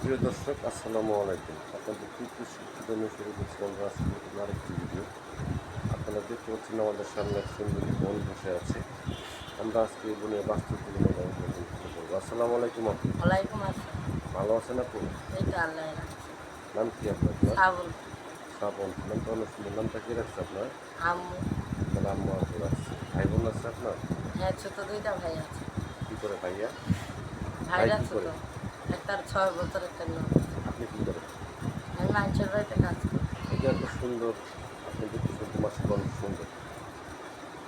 প্রিয় দর্শক আসসালামু আলাইকুম। আপনাদের তৃতীয় শিক্ষিত শুরু করছিলাম নতুন আরেকটি ভিডিও। আপনারা দেখতে পাচ্ছেন আমাদের সামনে এক সুন্দরী বোন বসে আছে। আমরা আজকে এই বোনের বাস্তব জীবনে করব আসসালামু আলাইকুম আপু। ওয়ালাইকুম আসসালাম। ভালো আছেন আপু? এই তো আল্লাহ রাখছে নাম কি আপনার? শ্রাবণ। নামটা অনেক সুন্দর। নামটা কি রাখছে আপনার? আম্মু। আম্মু রাখছে। ভাই বোন আছে আপনার? হ্যাঁ ছোট দুইটা ভাই আছে। কী করে ভাইয়া? ভাইরা কি করে? একটার ছয় বছর একটা নয় আপনি কী করেন? আমি মানুষের বাড়িতে কাজ করি। এটা এত সুন্দর আপনি দেখতে মাসে অনেক সুন্দর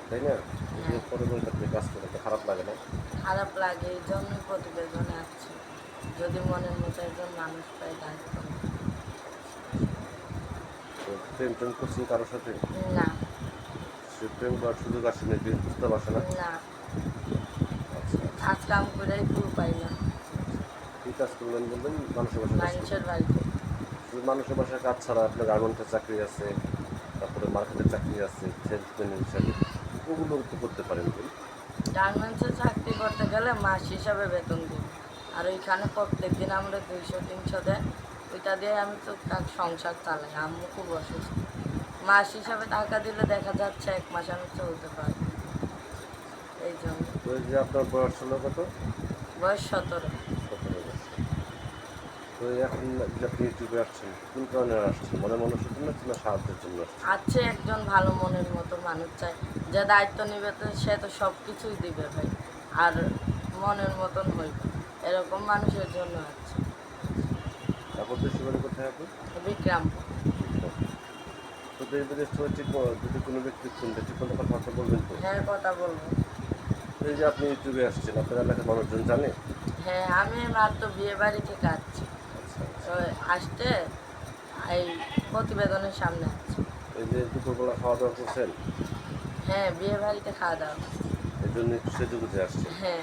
তাই না? এই যে পরে বলতে আপনি কাজ করেন তো খারাপ লাগে না? খারাপ লাগে এই জন্যই প্রতিবেদনে আসছে। যদি মনের মতো একজন মানুষ পাই দায়িত্ব তো প্রেম প্রেম করছেন কারোর সাথে? না। সে প্রেম করার সুযোগ আসেনি বিয়ে বুঝতে পারছে না? না। আচ্ছা। কাজ কাম করে পুরো পাই না। কী কাজ করলেন বললেন মানুষের বাসায় মানুষের বাড়িতে। শুধু মানুষের বাসায় কাজ ছাড়া আপনার গার্মেন্টের চাকরি আছে তারপরে মার্কেটের চাকরি আছে ওগুলো তো করতে পারেন গার্মেন্টসে চাকরি করতে গেলে মাস হিসাবে বেতন দিই। আর ওইখানে প্রত্যেক দিন আমরা দুইশো তিনশো দেয়। ওইটা দিয়ে আমি তো তার সংসার চালাই আম্মু খুব অসুস্থ। মাস হিসাবে টাকা দিলে দেখা যাচ্ছে এক মাস আমি চলতে পারি। এই জন্য। যে আপনার বয়স হলো কত? বয়স সতেরো। সতেরো। তো এখন আপনি ইউটিউবে আসছেন কোন কারণে আসছেন মনে মানুষের জন্য কিংবা সাহায্যের জন্য আছে একজন ভালো মনের মতো মানুষ চাই যে দায়িত্ব নিবে তো সে তো সব কিছুই দিবে ভাই আর মনের মতন হইবে এরকম মানুষের জন্য আছে। তারপর দেশে বাড়ি কোথায় আপনি বিক্রাম তো ঠিক যদি কোনো ব্যক্তি শুনতে ঠিক মতো কথাবার্তা বলবেন তো। হ্যাঁ কথা বলব। এই যে আপনি ইউটিউবে আসছেন আপনার এলাকার মানুষজন জানে? হ্যাঁ আমি মাত্র বিয়ে বাড়ি থেকে আসছি আচ্ছা তো আসতে এই প্রতিবেদনের সামনে আসছি এই যে দুপুরবেলা খাওয়া দাওয়া করছেন? হ্যাঁ বিয়ে বাড়িতে খাওয়া দাওয়া এই জন্য সেজে হ্যাঁ।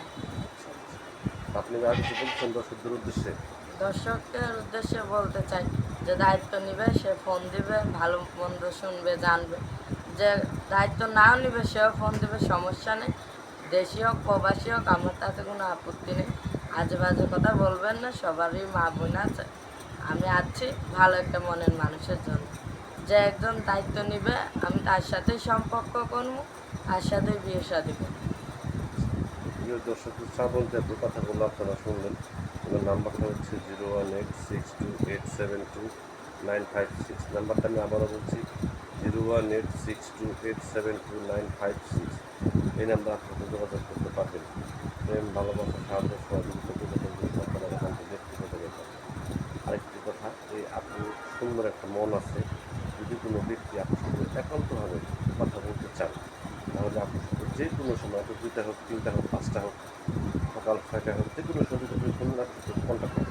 আপনি আর কিছু বলছেন দর্শকদের উদ্দেশ্যে? দর্শকদের উদ্দেশ্যে বলতে চাই যে দায়িত্ব নিবে সে ফোন দিবে ভালো মন্দ শুনবে জানবে। যে দায়িত্ব নাও নিবে সেও ফোন দিবে সমস্যা নেই। দেশি হোক প্রবাসী হোক আমার তাতে কোনো আপত্তি নেই। আজে বাজে কথা বলবেন না সবারই মা বোন আছে। আমি আছি ভালো একটা মনের মানুষের জন্য। যে একজন দায়িত্ব নিবে, আমি তার সাথে সম্পর্ক করব, তার সাথে বিয়ে শাদি করব। প্রিয় দর্শক, শ্রাবণ যে কথা বলল আপনারা শুনলেন। ওনার নাম্বারটা হচ্ছে zero one eight six two eight seven two nine five six. নাম্বারটা আমি আবারও বলছি, zero one eight six two eight seven two nine five six. এই নাম্বার আপনাকে যোগাযোগ করতে পারবেন। প্রেম, ভালোবাসা, সাহায্য, সহযোগিতা বিনোদন কিন্তু আপনারা এখান থেকে ব্যক্তিগত ব্যাপার আরেকটি এই আপনি সুন্দর একটা মন আছে, যদি কোনো ব্যক্তি আপনার সঙ্গে একান্তভাবে কথা বলতে চান, তাহলে আপনি যে কোনো সময়, দুইটা হোক, তিনটা হোক, পাঁচটা হোক, সকাল ছয়টা হোক, যে কোনো সময় ফোন কন্ট্যাক্ট